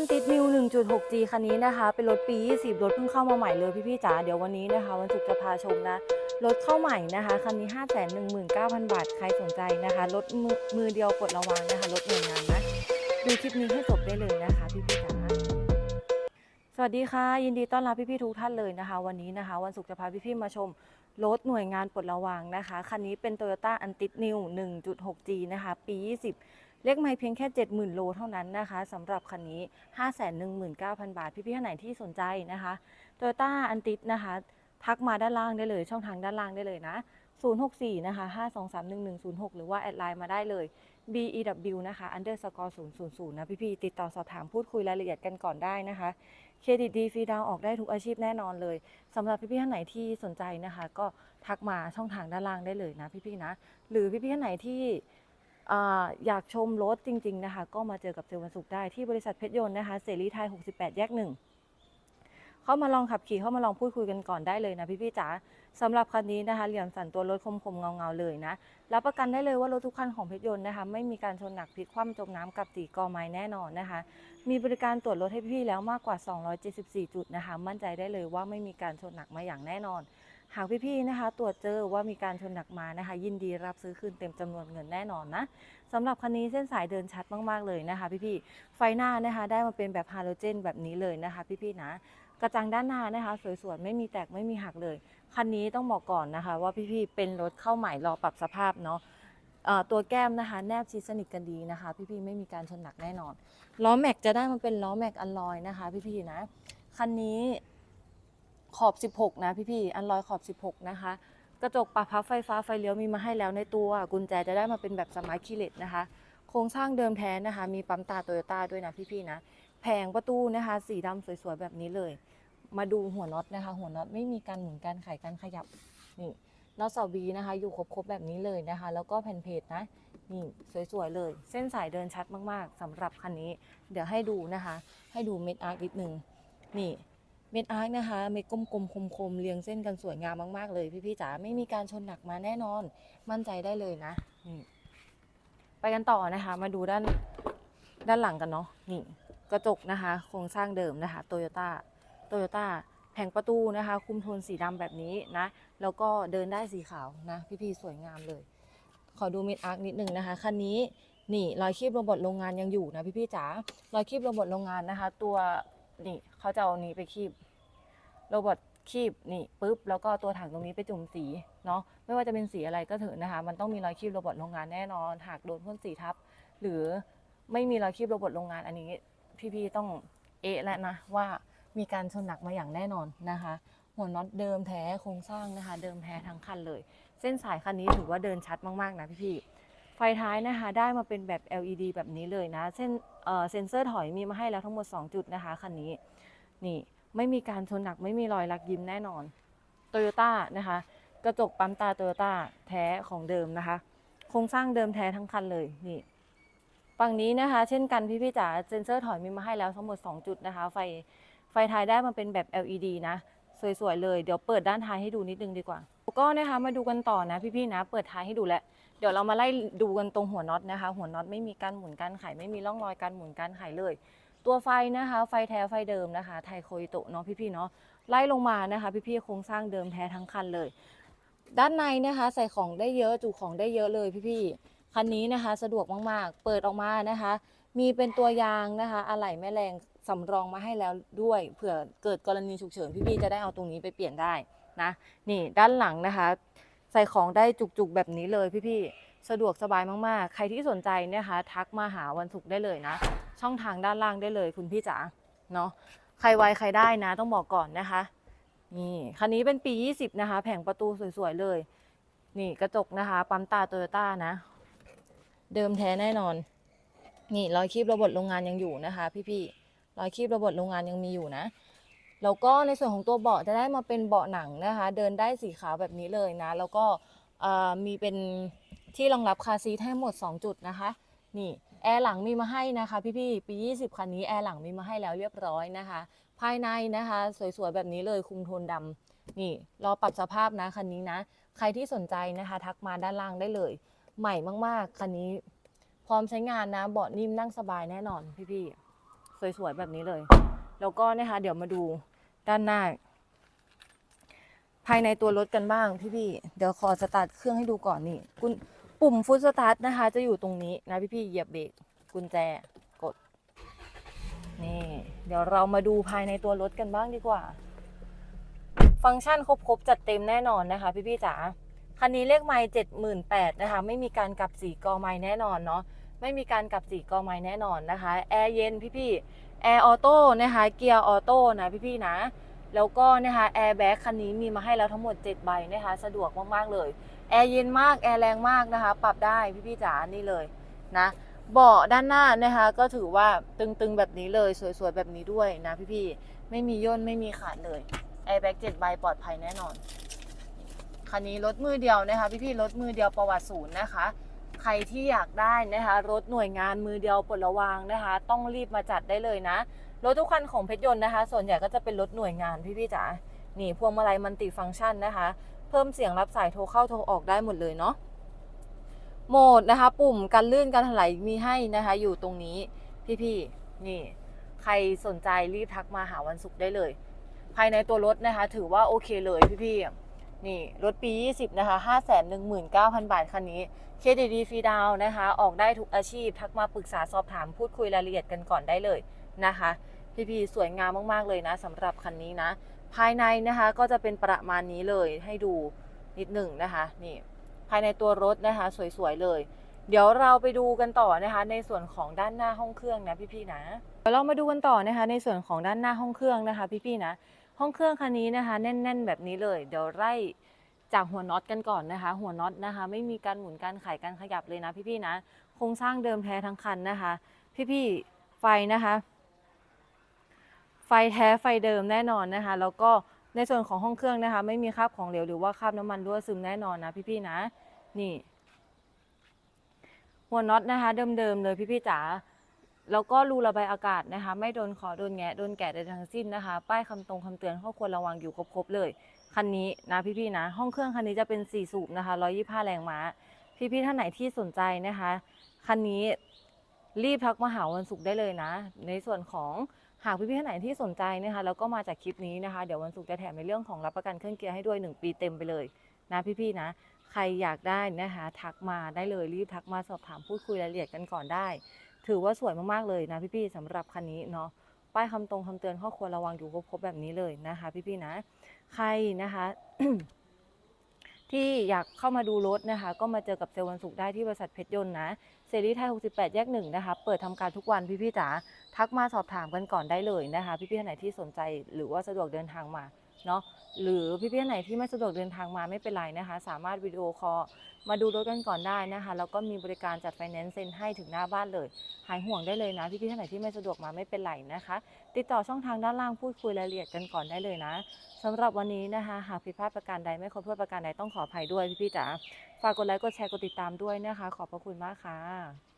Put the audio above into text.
อันติดนิว 1.6G คันนี้นะคะ เป็นรถปี 20 รถเพิ่งเข้ามาใหม่เลยพี่ๆจ๋า เดี๋ยววันนี้นะคะ วันศุกร์จะพาชมนะ รถเข้าใหม่นะคะ คันนี้ 519,000 บาท ใครสนใจนะคะ รถมือมือเดียวกดระวังนะคะ รถหน่วยงานนะ ดูคลิปนี้ให้จบได้เลยนะคะพี่ๆจ๋า สวัสดีค่ะ ยินดีต้อนรับพี่ๆทุกท่านเลยนะคะ วันนี้นะคะ วันศุกร์จะพาพี่ๆมาชมรถหน่วยงานปลดระวางนะคะ คันนี้เป็น Toyota a n t i นิว 1.6G นะคะ ปี 20 เลขไม่เพียงแค่ 70,000 โลเท่านั้นนะคะสำหรับคันนี้ 519,000 บาท พี่ๆท่านไหนที่สนใจนะคะ Toyota a n t i นะคะ ทักมาด้านล่างได้เลยช่องทางด้านล่างได้เลยนะ 064 นะคะ 5231106 หรือว่า แอดไลน์มาได้เลย BEW นะคะ underscore 000 นะ พี่ๆติดต่อสอบถามพูดคุยรายละเอียดกันก่อนได้นะคะเครดิตดีฟรีดาวออกได้ทุกอาชีพแน่นอนเลยสำหรับพี่ๆท่านไหนที่สนใจนะคะ ก็ทักมาช่องทางด้านล่างได้เลยนะพี่ๆนะ หรือพี่ๆท่านไหนที่ อยากชมรถจริง ๆ นะคะ ก็มาเจอกับเซลล์วันศุกร์ได้ที่บริษัทเพชรยนต์นะคะเสรีไทย 68 แยกหนึ่งเข้ามาลองขับขี่เข้ามาลองพูดคุยกันก่อนได้เลยนะพี่ๆจ๋าสำหรับคันนี้นะคะ เหลี่ยมสันตัวรถคมๆเงาๆเลยนะรับประกันได้เลยว่ารถทุกคันของเพชรยนต์นะคะ ไม่มีการชนหนักพลิกคว่ำจมน้ำกับตีกอไม้แน่นอนนะคะ มีบริการตรวจรถให้พี่ๆแล้วมากกว่า 274 จุดนะคะ มั่นใจได้เลยว่าไม่มีการชนหนักมาอย่างแน่นอน หากพี่ๆนะคะ ตรวจเจอว่ามีการชนหนักมานะคะ ยินดีรับซื้อคืนเต็มจำนวนเงินแน่นอนนะสำหรับคันนี้เส้นสายเดินชัดมากๆเลยนะคะ พี่ๆไฟหน้านะคะได้มาเป็นแบบฮาโลเจนแบบนี้เลยนะคะ พี่ๆนะกระจังด้านหน้านะคะสวยๆไม่มีแตกไม่มีหักเลย คันนี้ต้องบอกก่อนนะคะ ว่าพี่ๆเป็นรถเข้าใหม่รอปรับสภาพเนาะตัวแก้มนะคะ แนบชิดสนิทกันดีนะคะ พี่ๆไม่มีการชนหนักแน่นอนล้อแม็กจะได้มาเป็นล้อแม็กอัลลอยนะคะ พี่ๆนะคันนี้ ขอบ 16 นะพี่ๆอัลลอยขอบ 16 นะคะ กระจกปรับพับไฟฟ้าไฟเลี้ยวมีมาให้แล้วในตัว กุญแจจะได้มาเป็นแบบสมาร์ทคีเลสนะคะ โครงสร้างเดิมแท้นะคะ มีปั๊มตาโตโยต้าด้วยนะพี่ๆนะ แผงประตูนะคะ สีดำสวยๆ แบบนี้เลย มาดูหัวน็อตนะคะ หัวน็อตไม่มีการหมุนการไขการขยับ นี่น็อตเสาบีนะคะ อยู่ครบๆแบบนี้เลยนะคะ แล้วก็แผ่นเพจนะ นี่สวยๆเลย เส้นสายเดินชัดมากๆสำหรับคันนี้ เดี๋ยวให้ดูนะคะ ให้ดูเม็ดอาร์คนิดนึง นี่ เม็ดอาร์คนะคะ เม็ดกลมๆคมๆเรียงเส้นกันสวยงามมากๆเลย พี่ๆจ๋าไม่มีการชนหนักมาแน่นอน มั่นใจได้เลยนะนี่ไปกันต่อนะคะ มาดูด้านด้านหลังกันเนาะนี่กระจกนะคะโครงสร้างเดิมนะคะโตโยต้าโตโยต้าแผงประตูนะคะ คุมโทนสีดำแบบนี้นะ แล้วก็เดินได้สีขาวนะ พี่ๆสวยงามเลย ขอดูเมิดอาร์คนิดนึงนะคะคันนี้นี่รอยคีบโรบอทโรงงานยังอยู่นะพี่ๆจ๋ารอยคีบโรบอทโรงงานนะคะ ตัวนี่ เขาจะเอานี้ไปคีบโรบอทคีบนี่ปุ๊บแล้วก็ตัวถังตรงนี้ไปจุ่มสีเนาะไม่ว่าจะเป็นสีอะไรก็เถอะนะคะ มันต้องมีรอยคีบโรบอทโรงงานแน่นอน หากโดนพ่นสีทับ หรือไม่มีรอยคีบโรบอทโรงงานอันนี้พี่ๆต้องเอะแล้วนะว่ามีการชนหนักมาอย่างแน่นอนนะคะ หัวน็อตเดิมแท้โครงสร้างนะคะ เดิมแท้ทั้งคันเลย เส้นสายคันนี้ถือว่าเดินชัดมากๆนะพี่ๆไฟท้ายนะคะ ได้มาเป็นแบบ LED แบบนี้เลยนะ เส้นเอ่อเซ็นเซอร์ถอยมีมาให้แล้วทั้งหมด 2 จุดนะคะคันนี้ นี่ไม่มีการชนหนักไม่มีรอยลักยิ้มแน่นอนโตโยต้านะคะ กระจกปั๊มตาโตโยต้าแท้ของเดิมนะคะ โครงสร้างเดิมแท้ทั้งคันเลยนี่ฝั่งนี้นะคะ เช่นกันพี่พี่ๆจ๋าเซนเซอร์ถอยมีมาให้แล้วทั้งหมด 2 จุดนะคะ ไฟไฟท้ายได้มาเป็นแบบ LED นะ สวยๆ เลยเดี๋ยวเปิดด้านท้ายให้ดูนิดนึงดีกว่า ก็นะคะมาดูกันต่อนะพี่ๆนะ เปิดท้ายให้ดูแล้วเดี๋ยวเรามาไล่ดูกันตรงหัวน็อตนะคะ หัวน็อตไม่มีการหมุนการไขไม่มีร่องรอยการหมุนการไขเลย ตัวไฟนะคะ ไฟแท้ไฟเดิมนะคะ ไทโคอิโตะเนาะพี่ๆเนาะไล่ลงมานะคะ พี่ๆโครงสร้างเดิมแท้ทั้งคันเลย ด้านในนะคะ ใส่ของได้เยอะจุของได้เยอะเลยพี่ๆคันนี้นะคะ สะดวกมากๆ เปิดออกมานะคะ มีเป็นตัวยางนะคะอะไหล่แม่แรงสำรองมาให้แล้วด้วยเผื่อเกิดกรณีฉุกเฉินพี่ๆจะได้เอาตรงนี้ไปเปลี่ยนได้นะ นี่ด้านหลังนะคะ ใส่ของได้จุกๆแบบนี้เลยพี่ๆ สะดวกสบายมากๆ ใครที่สนใจเนะคะ ทักมาหาวันศุกร์ได้เลยนะ ช่องทางด้านล่างได้เลยคุณพี่จ๋าเนาะใครไวใครได้นะ ต้องบอกก่อนนะคะนี่คันนี้เป็นปี 20 นะคะ แผงประตูสวยๆเลย นี่กระจกนะคะ ปั๊มตาโตโยต้านะ เดิมแท้แน่นอน นี่รอยคีบระบบโรงงานยังอยู่นะคะ พี่ๆรอยคีบระบบโรงงานยังมีอยู่นะแล้วก็ในส่วนของตัวเบาะจะได้มาเป็นเบาะหนังนะคะ เดินได้สีขาวแบบนี้เลยนะ แล้วก็มีเป็น ที่รองรับคาซีทให้หมด 2 จุดนะคะ นี่แอร์หลังมีมาให้นะคะพี่ๆปี 20 คันนี้แอร์หลังมีมาให้แล้วเรียบร้อยนะคะ ภายในนะคะ สวยๆ แบบนี้เลยคุมโทนดำนี่รอปรับสภาพนะคันนี้นะ ใครที่สนใจนะคะ ทักมาด้านล่างได้เลย ใหม่มากๆ คันนี้ พร้อมใช้งานนะเบาะนิ่มนั่งสบายแน่นอนพี่ๆสวยๆ แบบนี้เลย แล้วก็นะคะเดี๋ยวมาดูด้านหน้าภายในตัวรถกันบ้างพี่ๆเดี๋ยวขอสตาร์ทเครื่องให้ดูก่อนนี่กุญ ปุ่มฟุตสตาร์ทนะคะ จะอยู่ตรงนี้นะพี่ๆเหยียบเบรกกุญแจกด นี่ เดี๋ยวเรามาดูภายในตัวรถกันบ้างดีกว่า ฟังก์ชันครบๆจัดเต็มแน่นอนนะคะ พี่ๆจ๋าคันนี้เลขไมล์เจ็ดหมื่นแปดนะคะ ไม่มีการกลับสีกอไม้แน่นอนเนาะไม่มีการกลับสีกอไม้แน่นอนนะคะ แอร์เย็นพี่ๆแอร์ออโต้นะคะ เกียร์ออโต้นะพี่ๆนะ แล้วก็นะคะแอร์แบ็กคันนี้มีมาให้แล้วทั้งหมด 7 ใบนะคะสะดวกมากๆเลยแอร์เย็นมากแอร์แรงมากนะคะ ปรับได้พี่ๆจ๋านี่เลยนะเบาะด้านหน้านะคะก็ถือว่าตึงๆแบบนี้เลย สวยๆแบบนี้ด้วยนะพี่ๆไม่มีย่นไม่มีขาดเลยแอร์แบ็ก7ใบปลอดภัยแน่นอนคันนี้รถมือเดียวนะคะ พี่ๆรถมือเดียวประวัติศูนย์นะคะ ใครที่อยากได้นะคะ รถหน่วยงานมือเดียวปลดระวางนะคะ ต้องรีบมาจัดได้เลยนะ รถทุกคันของเพชรยนต์นะคะ ส่วนใหญ่ก็จะเป็นรถหน่วยงานพี่ๆจ๋านี่พวงมาลัยมันติฟังก์ชันนะคะ เพิ่มเสียงรับสายโทรเข้าโทรออกได้หมดเลยเนาะโหมดนะคะ ปุ่มกันลื่นกันถลายมีให้นะคะ อยู่ตรงนี้พี่ๆนี่ ใครสนใจรีบทักมาหาวันศุกร์ได้เลย ภายในตัวรถนะคะ ถือว่าโอเคเลยพี่ๆนี่รถปี 20 นะคะ 519,000 บาทคันนี้เครดิตดีฟรีดาวนะคะ ออกได้ทุกอาชีพ ทักมาปรึกษาสอบถามพูดคุยรายละเอียดกันก่อนได้เลยนะคะ พี่ๆสวยงามมากๆเลยนะสำหรับคันนี้นะ ภายในนะคะก็จะเป็นประมาณนี้เลยให้ดูนิดหนึ่งนะคะนี่ภายในตัวรถนะคะ สวยๆเลย เดี๋ยวเราไปดูกันต่อนะคะ ในส่วนของด้านหน้าห้องเครื่องนะพี่ๆนะเดี๋ยวเรามาดูกันต่อนะคะ ในส่วนของด้านหน้าห้องเครื่องนะคะ พี่ๆนะ ห้องเครื่องคันนี้นะคะ แน่น ๆ แบบนี้เลย เดี๋ยวไล่จากหัวน็อตกันก่อนนะคะ หัวน็อตนะคะ ไม่มีการหมุนการไขการขยับเลยนะพี่ๆนะโครงสร้างเดิมแท้ทั้งคันนะคะ พี่ๆไฟนะคะ ไฟแท้ไฟเดิมแน่นอนนะคะ แล้วก็ในส่วนของห้องเครื่องนะคะ ไม่มีคราบของเหลวหรือว่าคราบน้ำมันรั่วซึมแน่นอนนะพี่ๆนะ นี่ หัวน็อตนะคะ เดิมๆเลยพี่ๆจ๋าแล้วก็รูระบายอากาศนะคะ ไม่โดนขอโดนแงะโดนแกะใดทั้งสิ้นนะคะ ป้ายคำตรงคำเตือนข้อควรระวังอยู่ครบๆเลย คันนี้นะพี่ๆนะ ห้องเครื่องคันนี้จะเป็น 4 สูบนะคะ 125 แรงม้า พี่ๆท่านไหนที่สนใจนะคะ คันนี้รีบทักมาหาวันศุกร์ได้เลยนะ ในส่วนของ หากพี่ๆท่านไหนที่สนใจนะคะแล้วก็มาจากคลิปนี้นะคะ เดี๋ยววันศุกร์จะแถมในเรื่องของรับประกันเครื่องเกียร์ให้ด้วย 1 ปีเต็มไปเลยนะพี่ๆนะ ใครอยากได้นะคะทักมาได้เลยรีบทักมาสอบถามพูดคุยรายละเอียดกันก่อนได้ ถือว่าสวยมากๆเลยนะพี่ๆสำหรับคันนี้เนาะป้ายคำตรงคำเตือนข้อควรระวังอยู่ครบๆแบบนี้เลยนะคะ พี่ๆนะ ใครนะคะ ที่อยากเข้ามาดูรถนะคะ ก็มาเจอกับเซลล์วันศุกร์ได้ที่บริษัทเพชรยนต์นะเซรีไทย 68 แยกหนึ่งนะคะ เปิดทำการทุกวันพี่ๆจ๋าทักมาสอบถามกันก่อนได้เลยนะคะ พี่ๆท่านไหนที่สนใจหรือว่าสะดวกเดินทางมาเนาะ หรือพี่ๆท่านไหนที่ไม่สะดวกเดินทางมาไม่เป็นไรนะคะ สามารถวิดีโอคอลมาดูรถกันก่อนได้นะคะแล้วก็มีบริการจัดไฟแนนซ์เซ็นให้ถึงหน้าบ้านเลย หายห่วงได้เลยนะ พี่ๆท่านไหนที่ไม่สะดวกมาไม่เป็นไรนะคะ ติดต่อช่องทางด้านล่างพูดคุยรายละเอียดกันก่อนได้เลยนะสำหรับวันนี้นะคะ หากผิดพลาดประการใดไม่ครบถ้วนประการใดต้องขออภัยด้วยพี่ๆจ๋าฝากกดไลค์กดแชร์กดติดตามด้วยนะคะ ขอบพระคุณมากค่ะ